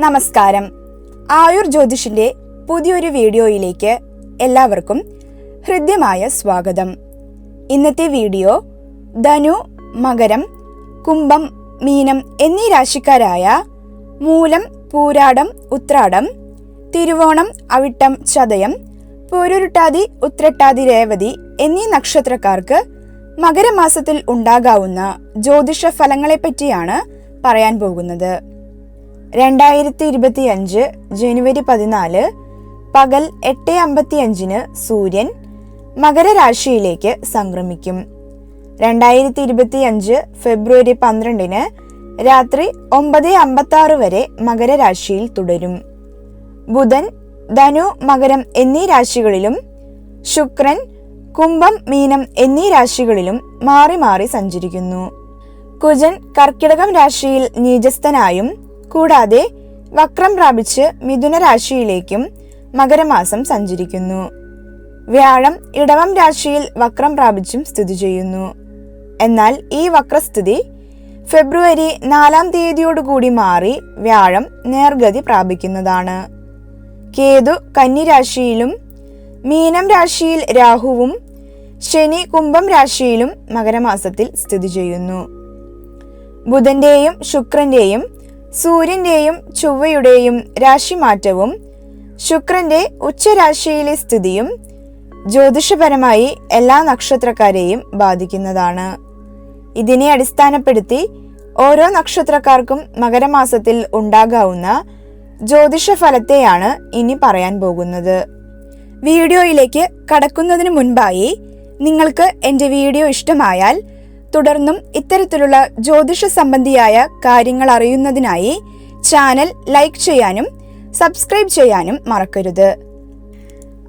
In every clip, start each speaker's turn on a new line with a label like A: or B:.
A: നമസ്കാരം. ആയുർ ജ്യോതിഷിന്റെ പുതിയൊരു വീഡിയോയിലേക്ക് എല്ലാവർക്കും ഹൃദ്യമായ സ്വാഗതം. ഇന്നത്തെ വീഡിയോ ധനു മകരം കുംഭം മീനം എന്നീ രാശിക്കാരായ മൂലം പൂരാടം ഉത്രാടം തിരുവോണം അവിട്ടം ചതയം പൂരുരുട്ടാതി ഉത്രട്ടാതി രേവതി എന്നീ നക്ഷത്രക്കാർക്ക് മകരമാസത്തിൽ ഉണ്ടാകാവുന്ന ജ്യോതിഷ ഫലങ്ങളെപ്പറ്റിയാണ് പറയാൻ പോകുന്നത്. രണ്ടായിരത്തി ഇരുപത്തി അഞ്ച് ജനുവരി പതിനാല് പകൽ എട്ട് അമ്പത്തി അഞ്ചിന് സൂര്യൻ മകരരാശിയിലേക്ക് സംക്രമിക്കും. രണ്ടായിരത്തി ഇരുപത്തി അഞ്ച് ഫെബ്രുവരി പന്ത്രണ്ടിന് രാത്രി ഒമ്പത് അമ്പത്തി ആറ് വരെ മകരരാശിയിൽ തുടരും. ബുധൻ ധനു മകരം എന്നീ രാശികളിലും ശുക്രൻ കുംഭം മീനം എന്നീ രാശികളിലും മാറി മാറി സഞ്ചരിക്കുന്നു. കുജൻ കർക്കിടകം രാശിയിൽ നീചസ്ഥനായും കൂടാതെ വക്രം പ്രാപിച്ച് മിഥുന രാശിയിലേക്കും മകരമാസം സഞ്ചരിക്കുന്നു. വ്യാഴം ഇടവം രാശിയിൽ വക്രം പ്രാപിച്ചും സ്ഥിതി ചെയ്യുന്നു. എന്നാൽ ഈ വക്രസ്ഥിതി ഫെബ്രുവരി നാലാം തീയതിയോടുകൂടി മാറി വ്യാഴം നേർഗതി പ്രാപിക്കുന്നതാണ്. കേതു കന്നിരാശിയിലും മീനം രാശിയിൽ രാഹുവും ശനി കുംഭം രാശിയിലും മകരമാസത്തിൽ സ്ഥിതി ചെയ്യുന്നു. ബുധന്റെയും ശുക്രന്റെയും സൂര്യന്റെയും ചൊവ്വയുടെയും രാശിമാറ്റവും ശുക്രന്റെ ഉച്ചരാശിയിലെ സ്ഥിതിയും ജ്യോതിഷപരമായി എല്ലാ നക്ഷത്രക്കാരെയും ബാധിക്കുന്നതാണ്. ഇതിനെ അടിസ്ഥാനപ്പെടുത്തി ഓരോ നക്ഷത്രക്കാർക്കും മകരമാസത്തിൽ ഉണ്ടാകാവുന്ന ജ്യോതിഷ ഫലത്തെയാണ് ഇനി പറയാൻ പോകുന്നത്. വീഡിയോയിലേക്ക് കടക്കുന്നതിന് മുൻപായി നിങ്ങൾക്ക് എന്റെ വീഡിയോ ഇഷ്ടമായാൽ തുടർന്നും ഇത്തരത്തിലുള്ള ജ്യോതിഷ സംബന്ധിയായ കാര്യങ്ങൾ അറിയുന്നതിനായി ചാനൽ ലൈക്ക് ചെയ്യാനും സബ്സ്ക്രൈബ് ചെയ്യാനും മറക്കരുത്.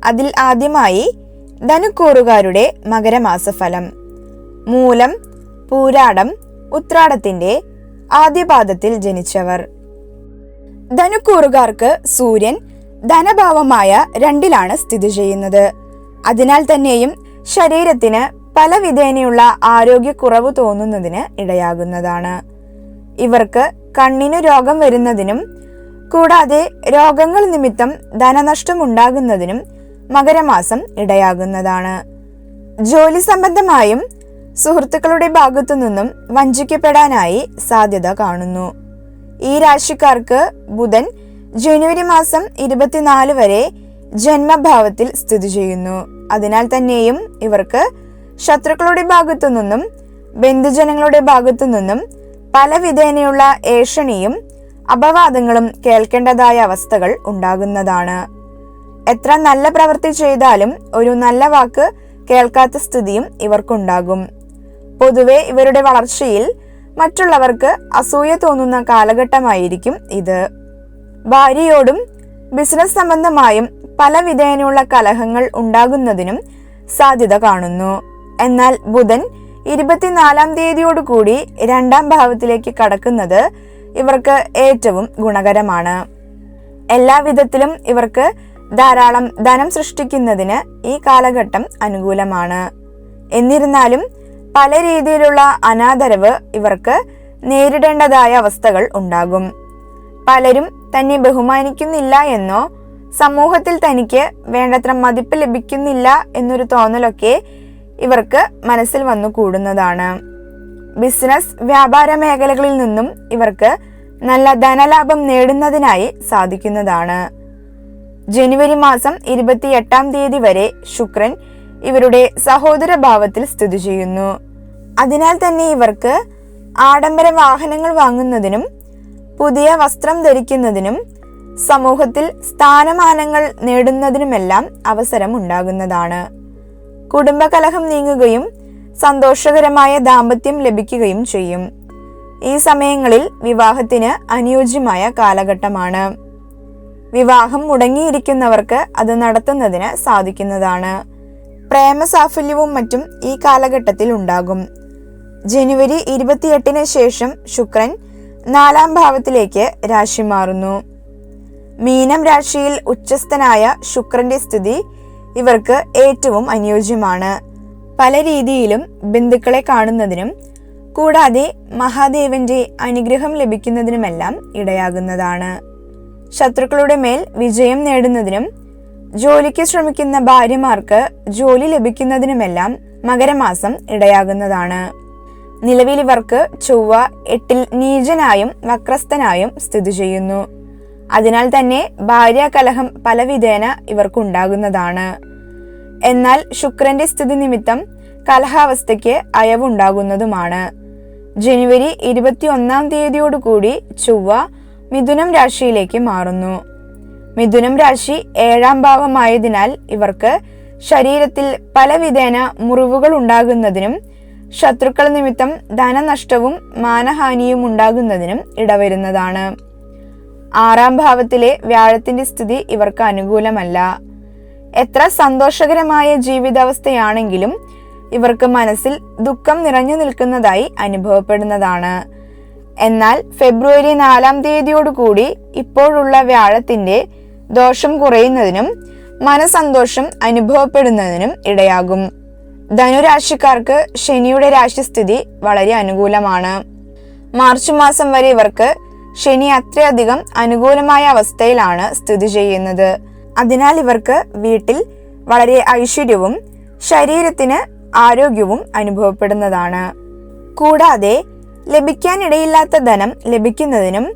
A: അതിൽ ആദ്യമായി ധനുക്കൂറുകാരുടെ മകരമാസഫലം. മൂലം പൂരാടം ഉത്രാടത്തിന്റെ ആദ്യപാദത്തിൽ ജനിച്ചവർ. ധനുക്കൂറുകാർക്ക് സൂര്യൻ ധനഭാവമായ രണ്ടിലാണ് സ്ഥിതി ചെയ്യുന്നത്. അതിനാൽ തന്നെയും ശരീരത്തിന് പല വിധേനയുള്ള ആരോഗ്യക്കുറവ് തോന്നുന്നതിന് ഇടയാകുന്നതാണ്. ഇവർക്ക് കണ്ണിനു രോഗം വരുന്നതിനും കൂടാതെ രോഗങ്ങൾ നിമിത്തം ധനനഷ്ടം ഉണ്ടാകുന്നതിനും മകരമാസം ഇടയാകുന്നതാണ്. ജോലി സംബന്ധമായും സുഹൃത്തുക്കളുടെ ഭാഗത്തു നിന്നും വഞ്ചിക്കപ്പെടാനായി സാധ്യത കാണുന്നു. ഈ രാശിക്കാർക്ക് ബുധൻ ജനുവരി മാസം ഇരുപത്തിനാല് വരെ ജന്മഭാവത്തിൽ സ്ഥിതി ചെയ്യുന്നു. അതിനാൽ തന്നെയും ഇവർക്ക് ശത്രുക്കളുടെ ഭാഗത്തു നിന്നും ബന്ധുജനങ്ങളുടെ ഭാഗത്തു നിന്നും പല വിധേനയുള്ള ഏഷണിയും അപവാദങ്ങളും കേൾക്കേണ്ടതായ അവസ്ഥകൾ ഉണ്ടാകുന്നതാണ്. എത്ര നല്ല പ്രവൃത്തി ചെയ്താലും ഒരു നല്ല വാക്ക് കേൾക്കാത്ത സ്ഥിതിയും ഇവർക്കുണ്ടാകും. പൊതുവെ ഇവരുടെ വളർച്ചയിൽ മറ്റുള്ളവർക്ക് അസൂയ തോന്നുന്ന കാലഘട്ടമായിരിക്കും ഇത്. ഭാര്യയോടും ബിസിനസ് സംബന്ധമായും പല വിധേനയുള്ള കലഹങ്ങൾ ഉണ്ടാകുന്നതിനും സാധ്യത കാണുന്നു. എന്നാൽ ബുധൻ ഇരുപത്തിനാലാം തീയതിയോടുകൂടി രണ്ടാം ഭാവത്തിലേക്ക് കടക്കുന്നത് ഇവർക്ക് ഏറ്റവും ഗുണകരമാണ്. എല്ലാ വിധത്തിലും ഇവർക്ക് ധാരാളം ധനം സൃഷ്ടിക്കുന്നതിന് ഈ കാലഘട്ടം അനുകൂലമാണ്. എന്നിരുന്നാലും പല രീതിയിലുള്ള അനാദരവ് ഇവർക്ക് നേരിടേണ്ടതായ അവസ്ഥകൾ ഉണ്ടാകും. പലരും തന്നെ ബഹുമാനിക്കുന്നില്ല എന്നോ സമൂഹത്തിൽ തനിക്ക് വേണ്ടത്ര മതിപ്പ് ലഭിക്കുന്നില്ല എന്നൊരു തോന്നലൊക്കെ ഇവർക്ക് മനസ്സിൽ വന്നു കൂടുന്നതാണ്. ബിസിനസ് വ്യാപാര മേഖലകളിൽ നിന്നും ഇവർക്ക് നല്ല ധനലാഭം നേടുന്നതിനായി സാധിക്കുന്നതാണ്. ജനുവരി മാസം ഇരുപത്തി എട്ടാം തീയതി വരെ ശുക്രൻ ഇവരുടെ സഹോദര ഭാവത്തിൽ സ്ഥിതി ചെയ്യുന്നു. അതിനാൽ തന്നെ ഇവർക്ക് ആഡംബര വാഹനങ്ങൾ വാങ്ങുന്നതിനും പുതിയ വസ്ത്രം ധരിക്കുന്നതിനും സമൂഹത്തിൽ സ്ഥാനമാനങ്ങൾ നേടുന്നതിനുമെല്ലാം അവസരം ഉണ്ടാകുന്നതാണ്. കുടുംബകലഹം നീങ്ങുകയും സന്തോഷകരമായ ദാമ്പത്യം ലഭിക്കുകയും ചെയ്യും. ഈ സമയങ്ങളിൽ വിവാഹത്തിന് അനുയോജ്യമായ കാലഘട്ടമാണ്. വിവാഹം മുടങ്ങിയിരിക്കുന്നവർക്ക് അത് നടത്തുന്നതിന് സാധിക്കുന്നതാണ്. പ്രേമസാഫല്യവും മറ്റും ഈ കാലഘട്ടത്തിൽ ഉണ്ടാകും. ജനുവരി ഇരുപത്തിയെട്ടിന് ശേഷം ശുക്രൻ നാലാം ഭാവത്തിലേക്ക് രാശി മാറുന്നു. മീനം രാശിയിൽ ഉച്ചസ്ഥനായ ശുക്രന്റെ സ്ഥിതി ഇവർക്ക് ഏറ്റവും അനുയോജ്യമാണ്. പല രീതിയിലും ബന്ധുക്കളെ കാണുന്നതിനും കൂടാതെ മഹാദേവന്റെ അനുഗ്രഹം ലഭിക്കുന്നതിനുമെല്ലാം ഇടയാകുന്നതാണ്. ശത്രുക്കളുടെ മേൽ വിജയം നേടുന്നതിനും ജോലിക്ക് ശ്രമിക്കുന്ന ഭാര്യമാർക്ക് ജോലി ലഭിക്കുന്നതിനുമെല്ലാം മകരമാസം ഇടയാകുന്നതാണ്. നിലവിൽ ഇവർക്ക് ചൊവ്വ എട്ടിൽ നീചനായും വക്രസ്ഥനായും സ്ഥിതി ചെയ്യുന്നു. അതിനാൽ തന്നെ ഭാര്യാകലഹം പലവിധേന ഇവർക്കുണ്ടാകുന്നതാണ്. എന്നാൽ ശുക്രന്റെ സ്ഥിതി നിമിത്തം കലഹാവസ്ഥയ്ക്ക് അയവുണ്ടാകുന്നതുമാണ്. ജനുവരി ഇരുപത്തി ഒന്നാം തീയതിയോടുകൂടി ചൊവ്വ മിഥുനം രാശിയിലേക്ക് മാറുന്നു. മിഥുനം രാശി ഏഴാം ഭാവമായതിനാൽ ഇവർക്ക് ശരീരത്തിൽ പലവിധേന മുറിവുകൾ ഉണ്ടാകുന്നതിനും ശത്രുക്കൾ നിമിത്തം ധനനഷ്ടവും മാനഹാനിയും ഉണ്ടാകുന്നതിനും ഇടവരുന്നതാണ്. ആറാം ഭാവത്തിലെ വ്യാഴത്തിന്റെ സ്ഥിതി ഇവർക്ക് അനുകൂലമല്ല. എത്ര സന്തോഷകരമായ ജീവിതാവസ്ഥയാണെങ്കിലും ഇവർക്ക് മനസ്സിൽ ദുഃഖം നിറഞ്ഞു നിൽക്കുന്നതായി അനുഭവപ്പെടുന്നതാണ്. എന്നാൽ ഫെബ്രുവരി നാലാം തീയതിയോടുകൂടി ഇപ്പോഴുള്ള വ്യാഴത്തിന്റെ ദോഷം കുറയുന്നതിനും മനസന്തോഷം അനുഭവപ്പെടുന്നതിനും ഇടയാകും. ധനുരാശിക്കാർക്ക് ശനിയുടെ രാശിസ്ഥിതി വളരെ അനുകൂലമാണ്. മാർച്ച് മാസം വരെ ഇവർക്ക് ശനി അത്രയധികം അനുകൂലമായ അവസ്ഥയിലാണ് സ്ഥിതി ചെയ്യുന്നത്. അതിനാൽ ഇവർക്ക് വീട്ടിൽ വളരെ ഐശ്വര്യവും ശരീരത്തിന് ആരോഗ്യവും അനുഭവപ്പെടുന്നതാണ്. കൂടാതെ ലഭിക്കാനിടയില്ലാത്ത ധനം ലഭിക്കുന്നതിനും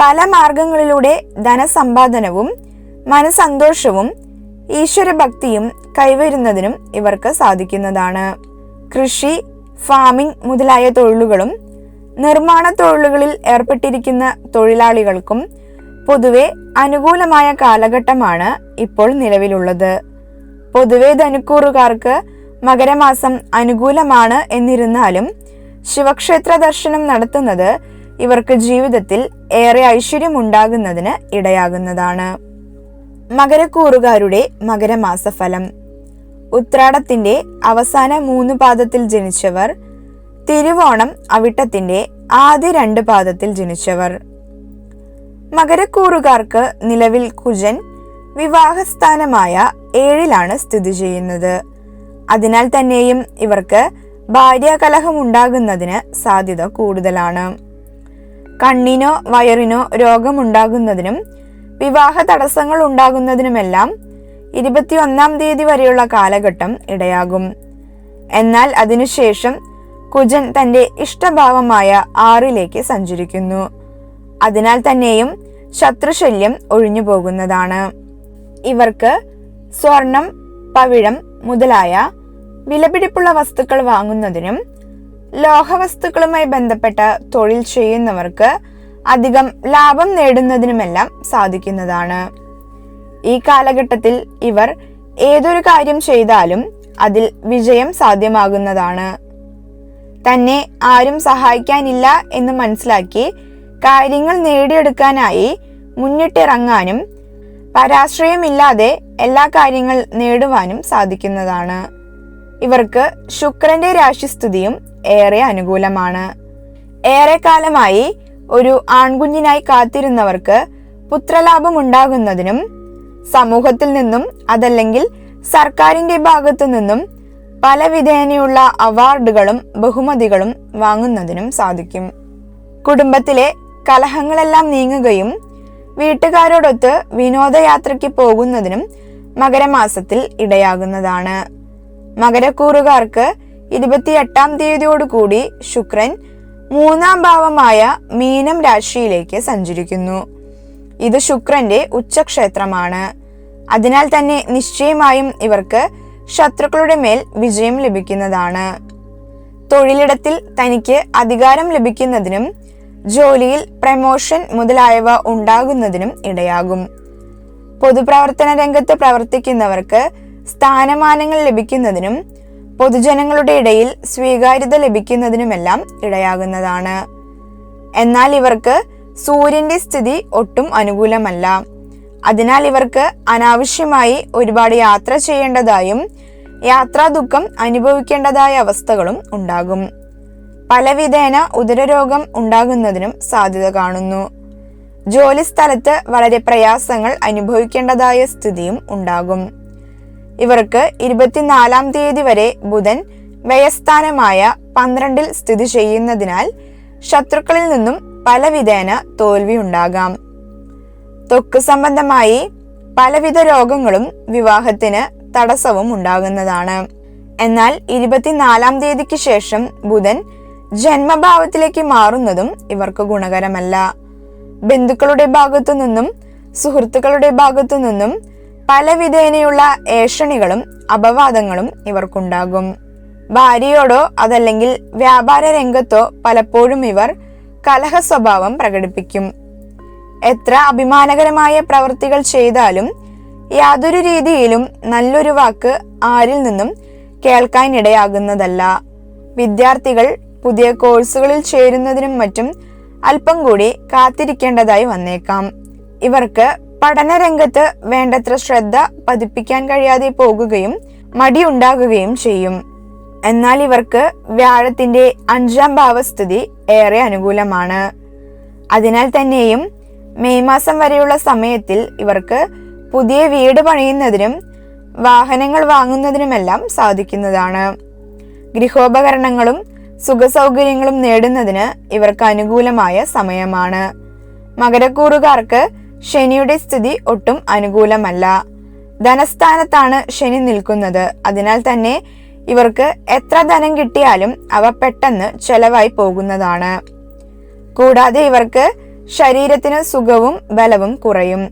A: പല മാർഗങ്ങളിലൂടെ ധനസമ്പാദനവും മനസന്തോഷവും ഈശ്വരഭക്തിയും കൈവരുന്നതിനും ഇവർക്ക് സാധിക്കുന്നതാണ്. കൃഷി ഫാമിംഗ് മുതലായ തൊഴിലുകളും നിർമ്മാണ തൊഴിലുകളിൽ ഏർപ്പെട്ടിരിക്കുന്ന തൊഴിലാളികൾക്കും പൊതുവെ അനുകൂലമായ കാലഘട്ടമാണ് ഇപ്പോൾ നിലവിലുള്ളത്. പൊതുവെ ധനുക്കൂറുകാർക്ക് മകരമാസം അനുകൂലമാണ് എന്നിരുന്നാലും ശിവക്ഷേത്ര ദർശനം നടത്തുന്നത് ഇവർക്ക് ജീവിതത്തിൽ ഏറെ ഐശ്വര്യമുണ്ടാകുന്നതിന് ഇടയാകുന്നതാണ്. മകരക്കൂറുകാരുടെ മകരമാസഫലം. ഉത്രാടത്തിന്റെ അവസാന മൂന്ന് പാദത്തിൽ ജനിച്ചവർ തിരുവോണം അവിട്ടത്തിന്റെ ആദ്യ രണ്ട് പാദത്തിൽ ജനിച്ചവർ. മകരക്കൂറുകാർക്ക് നിലവിൽ കുജൻ വിവാഹസ്ഥാനമായ ഏഴിലാണ് സ്ഥിതി ചെയ്യുന്നത്. അതിനാൽ തന്നെയും ഇവർക്ക് ഭാര്യാകലഹം ഉണ്ടാകുന്നതിന് സാധ്യത കൂടുതലാണ്. കണ്ണിനോ വയറിനോ രോഗമുണ്ടാകുന്നതിനും വിവാഹ തടസ്സങ്ങൾ ഉണ്ടാകുന്നതിനുമെല്ലാം ഇരുപത്തിയൊന്നാം തീയതി വരെയുള്ള കാലഘട്ടം ഇടയാകും. എന്നാൽ അതിനുശേഷം കുജൻ തന്റെ ഇഷ്ടഭാവമായ ആറിലേക്ക് സഞ്ചരിക്കുന്നു. അതിനാൽ തന്നെയും ശത്രുശല്യം ഒഴിഞ്ഞു പോകുന്നതാണ്. ഇവർക്ക് സ്വർണം പവിഴം മുതലായ വിലപിടിപ്പുള്ള വസ്തുക്കൾ വാങ്ങുന്നതിനും ലോഹവസ്തുക്കളുമായി ബന്ധപ്പെട്ട തൊഴിൽ ചെയ്യുന്നവർക്ക് അധികം ലാഭം നേടുന്നതിനുമെല്ലാം സാധിക്കുന്നതാണ്. ഈ കാലഘട്ടത്തിൽ ഇവർ ഏതൊരു കാര്യം ചെയ്താലും അതിൽ വിജയം സാധ്യമാകുന്നതാണ്. തന്നെ ആരും സഹായിക്കാനില്ല എന്ന് മനസ്സിലാക്കി കാര്യങ്ങൾ നേടിയെടുക്കാനായി മുന്നിട്ടിറങ്ങാനും പരാശ്രയമില്ലാതെ എല്ലാ കാര്യങ്ങൾ നേടുവാനും സാധിക്കുന്നതാണ്. ഇവർക്ക് ശുക്രന്റെ രാശിസ്ഥിതിയും ഏറെ അനുകൂലമാണ്. ഏറെക്കാലമായി ഒരു ആൺകുഞ്ഞിനായി കാത്തിരുന്നവർക്ക് പുത്രലാഭം ഉണ്ടാകുന്നതിനും സമൂഹത്തിൽ നിന്നും അതല്ലെങ്കിൽ സർക്കാരിന്റെ ഭാഗത്തു നിന്നും പല വിധേനയുള്ള അവാർഡുകളും ബഹുമതികളും വാങ്ങുന്നതിനും സാധിക്കും. കുടുംബത്തിലെ കലഹങ്ങളെല്ലാം നീങ്ങുകയും വീട്ടുകാരോടൊത്ത് വിനോദയാത്രയ്ക്ക് പോകുന്നതിനും മകരമാസത്തിൽ ഇടയാകുന്നതാണ്. മകരക്കൂറുകാർക്ക് ഇരുപത്തിയെട്ടാം തീയതിയോടുകൂടി ശുക്രൻ മൂന്നാം ഭാവമായ മീനം രാശിയിലേക്ക് സഞ്ചരിക്കുന്നു. ഇത് ശുക്രന്റെ ഉച്ചക്ഷേത്രമാണ്. അതിനാൽ തന്നെ നിശ്ചയമായും ഇവർക്ക് ശത്രുക്കളുടെ മേൽ വിജയം ലഭിക്കുന്നതാണ്. തൊഴിലിടത്തിൽ തനിക്ക് അധികാരം ലഭിക്കുന്നതിനും ജോലിയിൽ പ്രമോഷൻ മുതലായവ ഉണ്ടാകുന്നതിനും ഇടയാകും. പൊതുപ്രവർത്തന രംഗത്ത് പ്രവർത്തിക്കുന്നവർക്ക് സ്ഥാനമാനങ്ങൾ ലഭിക്കുന്നതിനും പൊതുജനങ്ങളുടെ ഇടയിൽ സ്വീകാര്യത ലഭിക്കുന്നതിനുമെല്ലാം ഇടയാകുന്നതാണ്. എന്നാൽ ഇവർക്ക് സൂര്യന്റെ സ്ഥിതി ഒട്ടും അനുകൂലമല്ല. അതിനാൽ ഇവർക്ക് അനാവശ്യമായി ഒരുപാട് യാത്ര ചെയ്യേണ്ടതായും യാത്രാ ദുഃഖം അനുഭവിക്കേണ്ടതായ അവസ്ഥകളും ഉണ്ടാകും. പലവിധേന ഉദരരോഗം ഉണ്ടാകുന്നതിനും സാധ്യത കാണുന്നു. ജോലി സ്ഥലത്ത് വളരെ പ്രയാസങ്ങൾ അനുഭവിക്കേണ്ടതായ സ്ഥിതിയും ഉണ്ടാകും. ഇവർക്ക് ഇരുപത്തിനാലാം തീയതി വരെ ബുധൻ വ്യയസ്ഥാനമായ പന്ത്രണ്ടിൽ സ്ഥിതി ചെയ്യുന്നതിനാൽ ശത്രുക്കളിൽ നിന്നും പലവിധേന തോൽവി ഉണ്ടാകാം. ത്വക്ക് സംബന്ധമായി പലവിധ രോഗങ്ങളും വിവാഹത്തിന് തടസ്സവും ഉണ്ടാകുന്നതാണ്. എന്നാൽ ഇരുപത്തിനാലാം തീയതിക്ക് ശേഷം ബുധൻ ജന്മഭാവത്തിലേക്ക് മാറുന്നതും ഇവർക്ക് ഗുണകരമല്ല. ബന്ധുക്കളുടെ ഭാഗത്തു നിന്നും സുഹൃത്തുക്കളുടെ ഭാഗത്തു നിന്നും പലവിധേനയുള്ള ഏഷണികളും അപവാദങ്ങളും ഇവർക്കുണ്ടാകും. ഭാര്യയോടോ അതല്ലെങ്കിൽ വ്യാപാര രംഗത്തോ പലപ്പോഴും ഇവർ കലഹ സ്വഭാവം പ്രകടിപ്പിക്കും. എത്ര അഭിമാനകരമായ പ്രവൃത്തികൾ ചെയ്താലും യാതൊരു രീതിയിലും നല്ലൊരു വാക്ക് ആരിൽ നിന്നും കേൾക്കാൻ ഇടയാകുന്നതല്ല വിദ്യാർത്ഥികൾ പുതിയ കോഴ്സുകളിൽ ചേരുന്നതിനും മറ്റും അല്പം കൂടി കാത്തിരിക്കേണ്ടതായി വന്നേക്കാം. ഇവർക്ക് പഠനരംഗത്ത് വേണ്ടത്ര ശ്രദ്ധ പതിപ്പിക്കാൻ കഴിയാതെ പോകുകയും മടിയുണ്ടാകുകയും ചെയ്യും. എന്നാൽ ഇവർക്ക് വ്യാഴത്തിന്റെ അഞ്ചാം ഭാവസ്ഥിതി ഏറെ അനുകൂലമാണ്. അതിനാൽ തന്നെയും മെയ് മാസം വരെയുള്ള സമയത്തിൽ ഇവർക്ക് പുതിയ വീട് പണിയുന്നതിനും വാഹനങ്ങൾ വാങ്ങുന്നതിനുമെല്ലാം സാധിക്കുന്നതാണ്. ഗൃഹോപകരണങ്ങളും സുഖസൗകര്യങ്ങളും നേടുന്നതിന് ഇവർക്ക് അനുകൂലമായ സമയമാണ്. മകരക്കൂറുകാർക്ക് ശനിയുടെ സ്ഥിതി ഒട്ടും അനുകൂലമല്ല. ധനസ്ഥാനത്താണ് ശനി നിൽക്കുന്നത്. അതിനാൽ തന്നെ ഇവർക്ക് എത്ര ധനം കിട്ടിയാലും അവ പെട്ടെന്ന് ചെലവായി പോകുന്നതാണ്. കൂടാതെ ഇവർക്ക് ശരീരത്തിന് സുഖവും ബലവും കുറയും.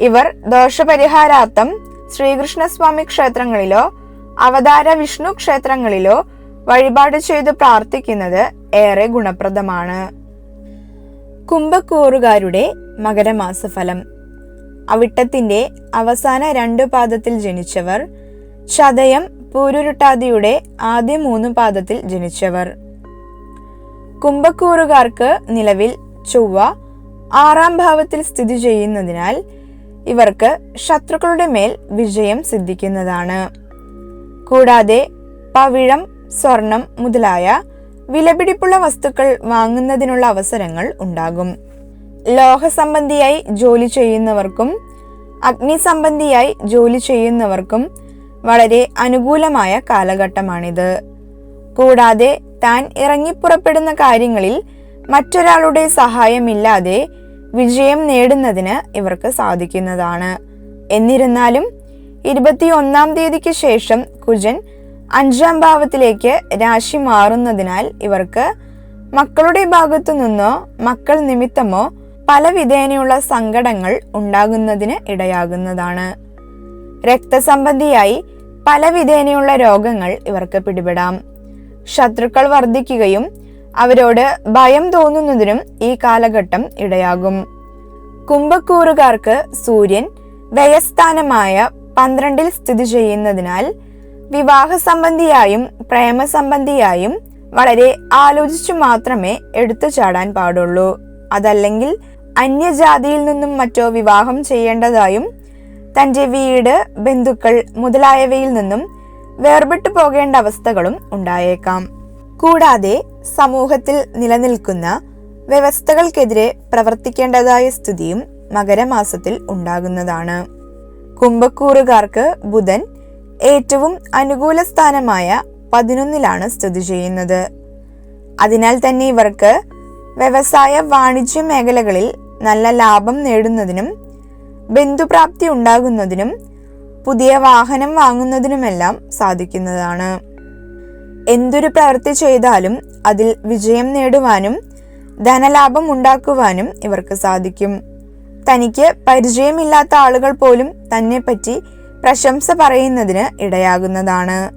A: ഇവർ ദോഷപരിഹാരാർത്ഥം ശ്രീകൃഷ്ണസ്വാമി ക്ഷേത്രങ്ങളിലോ അവതാര വിഷ്ണു ക്ഷേത്രങ്ങളിലോ വഴിപാട് ചെയ്ത് പ്രാർത്ഥിക്കുന്നത് ഏറെ ഗുണപ്രദമാണ്. കുംഭക്കൂറുകാരുടെ മകരമാസഫലം. അവിട്ടത്തിന്റെ അവസാന രണ്ടു പാദത്തിൽ ജനിച്ചവർ ചതയം പൂരുരുട്ടാതിയുടെ ആദ്യ മൂന്ന് പാദത്തിൽ ജനിച്ചവർ. കുംഭക്കൂറുകാർക്ക് നിലവിൽ ചൊവ്വ ആറാം ഭാവത്തിൽ സ്ഥിതി ചെയ്യുന്നതിനാൽ ഇവർക്ക് ശത്രുക്കളുടെ മേൽ വിജയം സിദ്ധിക്കുന്നതാണ്. കൂടാതെ പവിഴം സ്വർണം മുതലായ വിലപിടിപ്പുള്ള വസ്തുക്കൾ വാങ്ങുന്നതിനുള്ള അവസരങ്ങൾ ഉണ്ടാകും. ലോഹസംബന്ധിയായി ജോലി ചെയ്യുന്നവർക്കും അഗ്നിസംബന്ധിയായി ജോലി ചെയ്യുന്നവർക്കും വളരെ അനുകൂലമായ കാലഘട്ടമാണിത്. കൂടാതെ താൻ ഇറങ്ങിപ്പുറപ്പെടുന്ന കാര്യങ്ങളിൽ മറ്റൊരാളുടെ സഹായമില്ലാതെ വിജയം നേടുന്നതിന് ഇവർക്ക് സാധിക്കുന്നതാണ്. എന്നിരുന്നാലും ഇരുപത്തിയൊന്നാം തീയതിക്ക് ശേഷം കുജൻ അഞ്ചാം ഭാവത്തിലേക്ക് രാശി മാറുന്നതിനാൽ ഇവർക്ക് മക്കളുടെ ഭാഗത്തു നിന്നോ മക്കൾ നിമിത്തമോ പല വിധേനയുള്ള സങ്കടങ്ങൾ ഉണ്ടാകുന്നതിന് ഇടയാകുന്നതാണ്. രക്തസംബന്ധിയായി പല വിധേനയുള്ള രോഗങ്ങൾ ഇവർക്ക് പിടിപെടാം. ശത്രുക്കൾ വർദ്ധിക്കുകയും അവരോട് ഭയം തോന്നുന്നതിനും ഈ കാലഘട്ടം ഇടയാകും. കുംഭക്കൂറുകാർക്ക് സൂര്യൻ വ്യയസ്ഥാനമായ പന്ത്രണ്ടിൽ സ്ഥിതി ചെയ്യുന്നതിനാൽ വിവാഹ സംബന്ധിയായും പ്രേമസംബന്ധിയായും വളരെ ആലോചിച്ചു മാത്രമേ എടുത്തു ചാടാൻ പാടുള്ളൂ. അതല്ലെങ്കിൽ അന്യജാതിയിൽ നിന്നും മറ്റോ വിവാഹം ചെയ്യേണ്ടതായും തന്റെ വീട് ബന്ധുക്കൾ മുതലായവയിൽ നിന്നും വേർപെട്ടു പോകേണ്ട അവസ്ഥകളും ഉണ്ടായേക്കാം. കൂടാതെ സമൂഹത്തിൽ നിലനിൽക്കുന്ന വ്യവസ്ഥകൾക്കെതിരെ പ്രവർത്തിക്കേണ്ടതായ സ്ഥിതിയും മകരമാസത്തിൽ ഉണ്ടാകുന്നതാണ്. കുംഭക്കൂറുകാർക്ക് ബുധൻ ഏറ്റവും അനുകൂല സ്ഥാനമായ പതിനൊന്നിലാണ് സ്ഥിതി ചെയ്യുന്നത്. അതിനാൽ തന്നെ ഇവർക്ക് വ്യവസായ വാണിജ്യ മേഖലകളിൽ നല്ല ലാഭം നേടുന്നതിനും ബന്ധുപ്രാപ്തി ഉണ്ടാകുന്നതിനും പുതിയ വാഹനം വാങ്ങുന്നതിനുമെല്ലാം സാധിക്കുന്നതാണ്. എന്തൊരു പ്രവൃത്തി ചെയ്താലും അതിൽ വിജയം നേടുവാനും ധനലാഭം ഉണ്ടാക്കുവാനും ഇവർക്ക് സാധിക്കും. തനിക്ക് പരിചയമില്ലാത്ത ആളുകൾ പോലും തന്നെപ്പറ്റി പ്രശംസ പറയുന്നതിന് ഇടയാകുന്നതാണ്.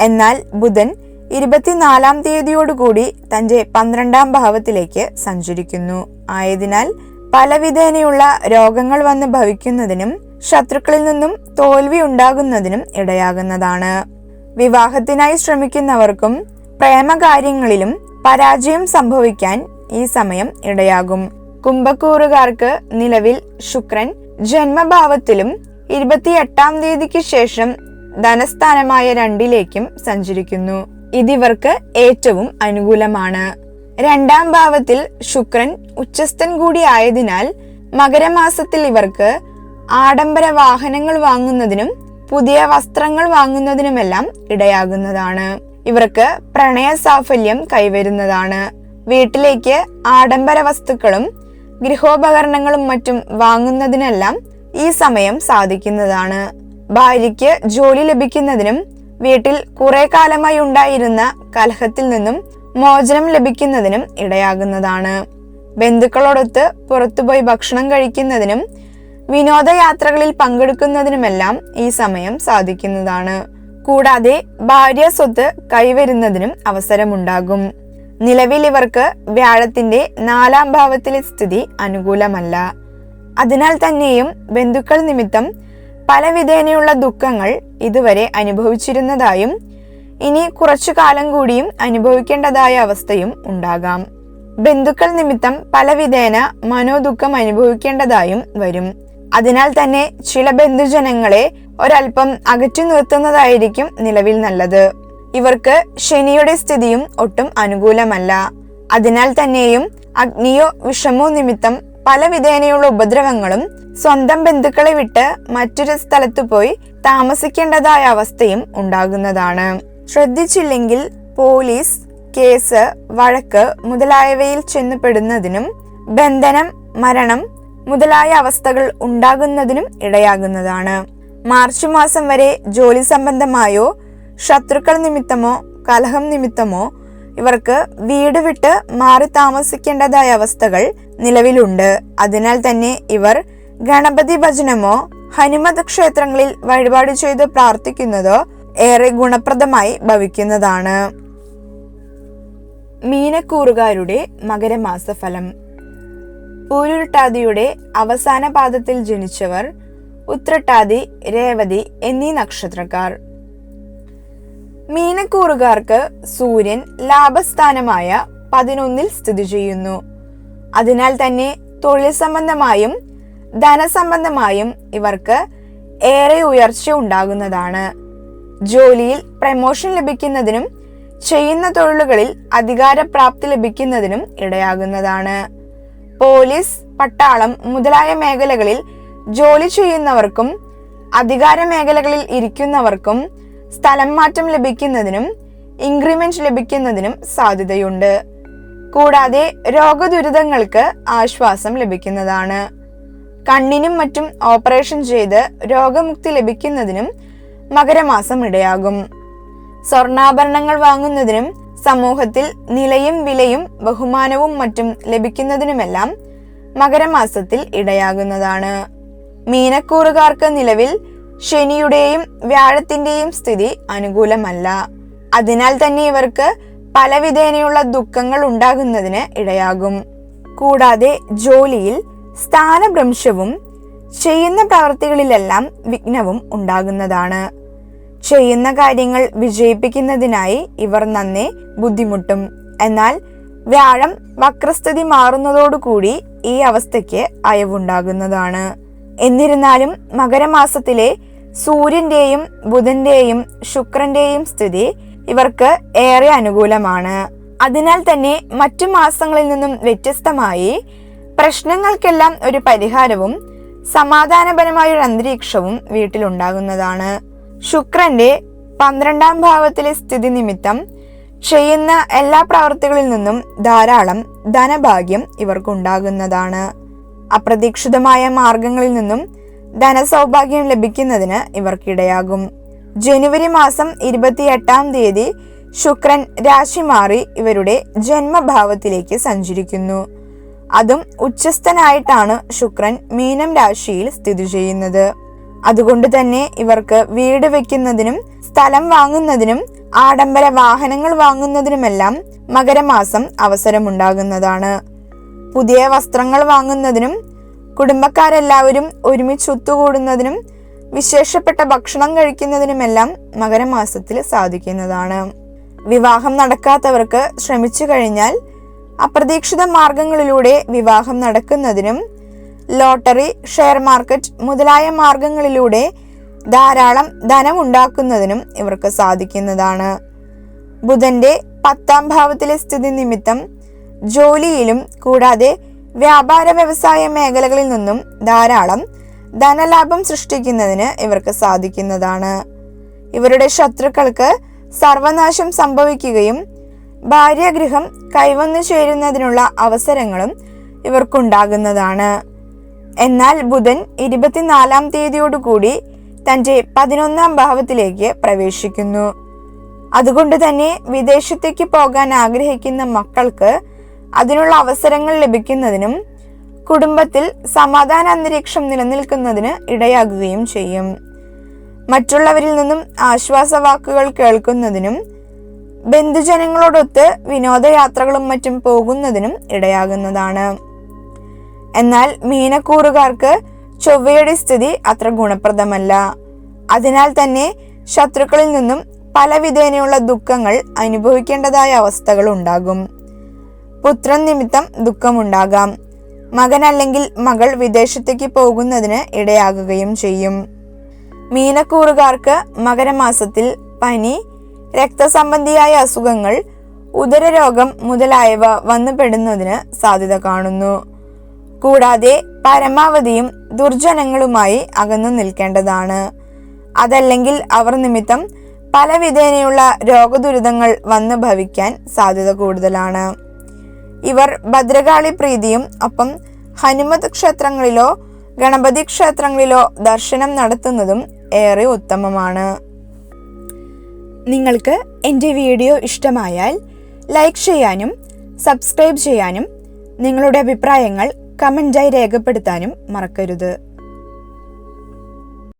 A: എന്നാൽ ബുധൻ ഇരുപത്തിനാലാം തീയതിയോടുകൂടി തന്റെ പന്ത്രണ്ടാം ഭാവത്തിലേക്ക് സഞ്ചരിക്കുന്നു. ആയതിനാൽ പലവിധേനയുള്ള രോഗങ്ങൾ വന്ന് ഭവിക്കുന്നതിനും ശത്രുക്കളിൽ നിന്നും തോൽവി ഉണ്ടാകുന്നതിനും ഇടയാകുന്നതാണ്. വിവാഹത്തിനായി ശ്രമിക്കുന്നവർക്കും പ്രേമകാര്യങ്ങളിലും പരാജയം സംഭവിക്കാൻ ഈ സമയം ഇടയാകും. കുംഭക്കൂറുകാർക്ക് നിലവിൽ ശുക്രൻ ജന്മഭാവത്തിലും ഇരുപത്തിയെട്ടാം തീയതിക്ക് ശേഷം ധനസ്ഥാനമായ രണ്ടിലേക്കും സഞ്ചരിക്കുന്നു. ഇതിവർക്ക് ഏറ്റവും അനുകൂലമാണ്. രണ്ടാം ഭാവത്തിൽ ശുക്രൻ ഉച്ചസ്ഥൻ കൂടി ആയതിനാൽ മകരമാസത്തിൽ ഇവർക്ക് ആഡംബര വാഹനങ്ങൾ വാങ്ങുന്നതിനും പുതിയ വസ്ത്രങ്ങൾ വാങ്ങുന്നതിനുമെല്ലാം ഇടയാകുന്നതാണ്. ഇവർക്ക് പ്രണയ സാഫല്യം കൈവരുന്നതാണ്. വീട്ടിലേക്ക് ആഡംബര വസ്തുക്കളും ഗൃഹോപകരണങ്ങളും മറ്റും വാങ്ങുന്നതിനെല്ലാം ഈ സമയം സാധിക്കുന്നതാണ്. ഭാര്യയ്ക്ക് ജോലി ലഭിക്കുന്നതിനും വീട്ടിൽ കുറെ കാലമായി ഉണ്ടായിരുന്ന കലഹത്തിൽ നിന്നും മോചനം ലഭിക്കുന്നതിനും ഇടയാകുന്നതാണ്. ബന്ധുക്കളോടൊത്ത് പുറത്തുപോയി ഭക്ഷണം കഴിക്കുന്നതിനും വിനോദയാത്രകളിൽ പങ്കെടുക്കുന്നതിനുമെല്ലാം ഈ സമയം സാധിക്കുന്നതാണ്. കൂടാതെ ഭാര്യ സ്വത്ത് കൈവരുന്നതിനും അവസരമുണ്ടാകും. നിലവിൽ ഇവർക്ക് വ്യാഴത്തിന്റെ നാലാം ഭാവത്തിലെ സ്ഥിതി അനുകൂലമല്ല. അതിനാൽ തന്നെയും ബന്ധുക്കൾ നിമിത്തം പലവിധേനയുള്ള ദുഃഖങ്ങൾ ഇതുവരെ അനുഭവിച്ചിരുന്നതായും ഇനി കുറച്ചു കാലം കൂടിയും അനുഭവിക്കേണ്ടതായ അവസ്ഥയും ഉണ്ടാകാം. ബന്ധുക്കൾ നിമിത്തം പലവിധേന മനോദുഃഖം അനുഭവിക്കേണ്ടതായും വരും. അതിനാൽ തന്നെ ചില ബന്ധുജനങ്ങളെ ഒരൽപ്പം അകറ്റി നിർത്തുന്നതായിരിക്കും നിലവിൽ നല്ലത്. ഇവർക്ക് ശനിയുടെ സ്ഥിതിയും ഒട്ടും അനുകൂലമല്ല. അതിനാൽ തന്നെയും അഗ്നിയോ വിഷമോ നിമിത്തം പല വിധേനയുള്ള ഉപദ്രവങ്ങളും സ്വന്തം ബന്ധുക്കളെ വിട്ട് മറ്റൊരു സ്ഥലത്ത് പോയി താമസിക്കേണ്ടതായ അവസ്ഥയും ഉണ്ടാകുന്നതാണ്. ശ്രദ്ധിച്ചില്ലെങ്കിൽ പോലീസ് കേസ് വഴക്ക് മുതലായവയിൽ ചെന്നുപെടുന്നതിനും ബന്ധനം മരണം മുതലായ അവസ്ഥകൾ ഉണ്ടാകുന്നതിനും ഇടയാകുന്നതാണ്. മാർച്ച് മാസം വരെ ജോലി സംബന്ധമായോ ശത്രുക്കൾ നിമിത്തമോ കലഹം നിമിത്തമോ ഇവർക്ക് വീട് വിട്ട് മാറി താമസിക്കേണ്ടതായ അവസ്ഥകൾ നിലവിലുണ്ട്. അതിനാൽ തന്നെ ഇവർ ഗണപതി ഭജനമോ ഹനുമത് ക്ഷേത്രങ്ങളിൽ വഴിപാട് ചെയ്ത് പ്രാർത്ഥിക്കുന്നതോ ഏറെ ഗുണപ്രദമായി ഭവിക്കുന്നതാണ്. മീനക്കൂറുകാരുടെ മകരമാസഫലം. പൂരുരുട്ടാതിയുടെ അവസാന പാദത്തിൽ ജനിച്ചവർ ഉത്രട്ടാതി രേവതി എന്നീ നക്ഷത്രക്കാർ. മീനക്കൂറുകാർക്ക് സൂര്യൻ ലാഭസ്ഥാനമായ പതിനൊന്നിൽ സ്ഥിതി ചെയ്യുന്നു. അതിനാൽ തന്നെ തൊഴിൽ സംബന്ധമായും ധനസംബന്ധമായും ഇവർക്ക് ഏറെ ഉയർച്ച ഉണ്ടാകുന്നതാണ്. ജോലിയിൽ പ്രമോഷൻ ലഭിക്കുന്നതിനും ചെയ്യുന്ന തൊഴിലുകളിൽ അധികാരപ്രാപ്തി ലഭിക്കുന്നതിനും ഇടയാകുന്നതാണ്. പോലീസ് പട്ടാളം മുതലായ മേഖലകളിൽ ജോലി ചെയ്യുന്നവർക്കും അധികാര മേഖലകളിൽ ഇരിക്കുന്നവർക്കും സ്ഥലം മാറ്റം ലഭിക്കുന്നതിനും ഇൻക്രിമെന്റ് ലഭിക്കുന്നതിനും സാധ്യതയുണ്ട്. കൂടാതെ രോഗദുരിതങ്ങൾക്ക് ആശ്വാസം ലഭിക്കുന്നതാണ്. കണ്ണിനും മറ്റും ഓപ്പറേഷൻ ചെയ്ത് രോഗമുക്തി ലഭിക്കുന്നതിനും മകരമാസം ഇടയാകും. സ്വർണാഭരണങ്ങൾ വാങ്ങുന്നതിനും സമൂഹത്തിൽ നിലയും വിലയും ബഹുമാനവും മറ്റും ലഭിക്കുന്നതിനുമെല്ലാം മകരമാസത്തിൽ ഇടയാകുന്നതാണ്. മീനക്കൂറുകാർക്ക് നിലവിൽ ശനിയുടെയും വ്യാഴത്തിന്റെയും സ്ഥിതി അനുകൂലമല്ല. അതിനാൽ തന്നെ ഇവർക്ക് പലവിധേനയുള്ള ദുഃഖങ്ങൾ ഉണ്ടാകുന്നതിന് ഇടയാകും. കൂടാതെ ജോലിയിൽ സ്ഥാനഭ്രംശവും ചെയ്യുന്ന പ്രവർത്തികളിലെല്ലാം വിഘ്നവും ഉണ്ടാകുന്നതാണ്. ചെയ്യുന്ന കാര്യങ്ങൾ വിജയിപ്പിക്കുന്നതിനായി ഇവർ നന്നെ ബുദ്ധിമുട്ടും. എന്നാൽ വ്യാഴം വക്രസ്ഥിതി മാറുന്നതോടുകൂടി ഈ അവസ്ഥയ്ക്ക് അയവുണ്ടാകുന്നതാണ്. എന്നിരുന്നാലും മകരമാസത്തിലെ സൂര്യന്റെയും ബുധന്റെയും ശുക്രന്റെയും സ്ഥിതി ഇവർക്ക് ഏറെ അനുകൂലമാണ്. അതിനാൽ തന്നെ മറ്റു മാസങ്ങളിൽ നിന്നും വ്യത്യസ്തമായി പ്രശ്നങ്ങൾക്കെല്ലാം ഒരു പരിഹാരവും സമാധാനപരമായ ഒരു അന്തരീക്ഷവും വീട്ടിലുണ്ടാകുന്നതാണ്. ശുക്രന്റെ പന്ത്രണ്ടാം ഭാവത്തിലെ സ്ഥിതി നിമിത്തം ചെയ്യുന്ന എല്ലാ പ്രവർത്തികളിൽ നിന്നും ധാരാളം ധനഭാഗ്യം ഇവർക്കുണ്ടാകുന്നതാണ്. അപ്രതീക്ഷിതമായ മാർഗങ്ങളിൽ നിന്നും ധനസൗഭാഗ്യം ലഭിക്കുന്നതിന് ഇവർക്കിടയാകും. ജനുവരി മാസം ഇരുപത്തിയെട്ടാം തീയതി ശുക്രൻ രാശി മാറി ഇവരുടെ ജന്മഭാവത്തിലേക്ക് സഞ്ചരിക്കുന്നു. അതും ഉച്ചസ്ഥനായിട്ടാണ് ശുക്രൻ മീനം രാശിയിൽ സ്ഥിതി ചെയ്യുന്നത്. അതുകൊണ്ട് തന്നെ ഇവർക്ക് വീട് വെക്കുന്നതിനും സ്ഥലം വാങ്ങുന്നതിനും ആഡംബര വാഹനങ്ങൾ വാങ്ങുന്നതിനുമെല്ലാം മകരമാസം അവസരമുണ്ടാകുന്നതാണ്. പുതിയ വസ്ത്രങ്ങൾ വാങ്ങുന്നതിനും കുടുംബക്കാരെല്ലാവരും ഒരുമിച്ച് ഒത്തുകൂടുന്നതിനും വിശേഷപ്പെട്ട ഭക്ഷണം കഴിക്കുന്നതിനുമെല്ലാം മകരമാസത്തിൽ സാധിക്കുന്നതാണ്. വിവാഹം നടക്കാത്തവർക്ക് ശ്രമിച്ചു കഴിഞ്ഞാൽ അപ്രതീക്ഷിത മാർഗങ്ങളിലൂടെ വിവാഹം നടക്കുന്നതിനും ലോട്ടറി ഷെയർ മാർക്കറ്റ് മുതലായ മാർഗങ്ങളിലൂടെ ധാരാളം ധനമുണ്ടാക്കുന്നതിനും ഇവർക്ക് സാധിക്കുന്നതാണ്. ബുധന്റെ പത്താം ഭാവത്തിലെ സ്ഥിതി നിമിത്തം ജോലിയിലും കൂടാതെ വ്യാപാര വ്യവസായ മേഖലകളിൽ നിന്നും ധാരാളം ധനലാഭം സൃഷ്ടിക്കുന്നതിന് ഇവർക്ക് സാധിക്കുന്നതാണ്. ഇവരുടെ ശത്രുക്കൾക്ക് സർവനാശം സംഭവിക്കുകയും ഭാര്യഗൃഹം കൈവന്നു ചേരുന്നതിനുള്ള അവസരങ്ങളും ഇവർക്കുണ്ടാകുന്നതാണ്. എന്നാൽ ബുധൻ ഇരുപത്തിനാലാം തീയതിയോടുകൂടി തന്റെ പതിനൊന്നാം ഭാവത്തിലേക്ക് പ്രവേശിക്കുന്നു. അതുകൊണ്ട് തന്നെ വിദേശത്തേക്ക് പോകാൻ ആഗ്രഹിക്കുന്ന മക്കൾക്ക് അതിനുള്ള അവസരങ്ങൾ ലഭിക്കുന്നതിനും കുടുംബത്തിൽ സമാധാന അന്തരീക്ഷം നിലനിൽക്കുന്നതിന് ഇടയാകുകയും ചെയ്യും. മറ്റുള്ളവരിൽ നിന്നും ആശ്വാസവാക്കുകൾ കേൾക്കുന്നതിനും ബന്ധുജനങ്ങളോടൊത്ത് വിനോദയാത്രകളും മറ്റും പോകുന്നതിനും ഇടയാകുന്നതാണ്. എന്നാൽ മീനക്കൂറുകാർക്ക് ചൊവ്വയുടെ സ്ഥിതി അത്ര ഗുണപ്രദമല്ല. അതിനാൽ തന്നെ ശത്രുക്കളിൽ നിന്നും പല വിധേനയുള്ള ദുഃഖങ്ങൾ അനുഭവിക്കേണ്ടതായ അവസ്ഥകൾ ഉണ്ടാകും. പുത്രൻ നിമിത്തം ദുഃഖമുണ്ടാകാം. മകൻ അല്ലെങ്കിൽ മകൾ വിദേശത്തേക്ക് പോകുന്നതിന് ഇടയാകുകയും ചെയ്യും. മീനക്കൂറുകാർക്ക് മകരമാസത്തിൽ പനി രക്തസംബന്ധിയായ അസുഖങ്ങൾ ഉദരരോഗം മുതലായവ വന്നുപെടുന്നതിന് സാധ്യത കാണുന്നു. കൂടാതെ പരമാവധിയും ദുർജനങ്ങളുമായി അകന്നു നിൽക്കേണ്ടതാണ്. അതല്ലെങ്കിൽ അവർ നിമിത്തം പല വിധേനയുള്ള രോഗദുരിതങ്ങൾ വന്നു ഭവിക്കാൻ സാധ്യത കൂടുതലാണ്. ഇവർ ഭദ്രകാളി പ്രീതിയും ഒപ്പം ഹനുമത് ക്ഷേത്രങ്ങളിലോ ഗണപതി ക്ഷേത്രങ്ങളിലോ ദർശനം നടത്തുന്നതും ഏറെ ഉത്തമമാണ്. നിങ്ങൾക്ക് എന്റെ വീഡിയോ ഇഷ്ടമായാൽ ലൈക്ക് ചെയ്യാനും സബ്സ്ക്രൈബ് ചെയ്യാനും നിങ്ങളുടെ അഭിപ്രായങ്ങൾ കമന്റായി രേഖപ്പെടുത്താനും മറക്കരുത്.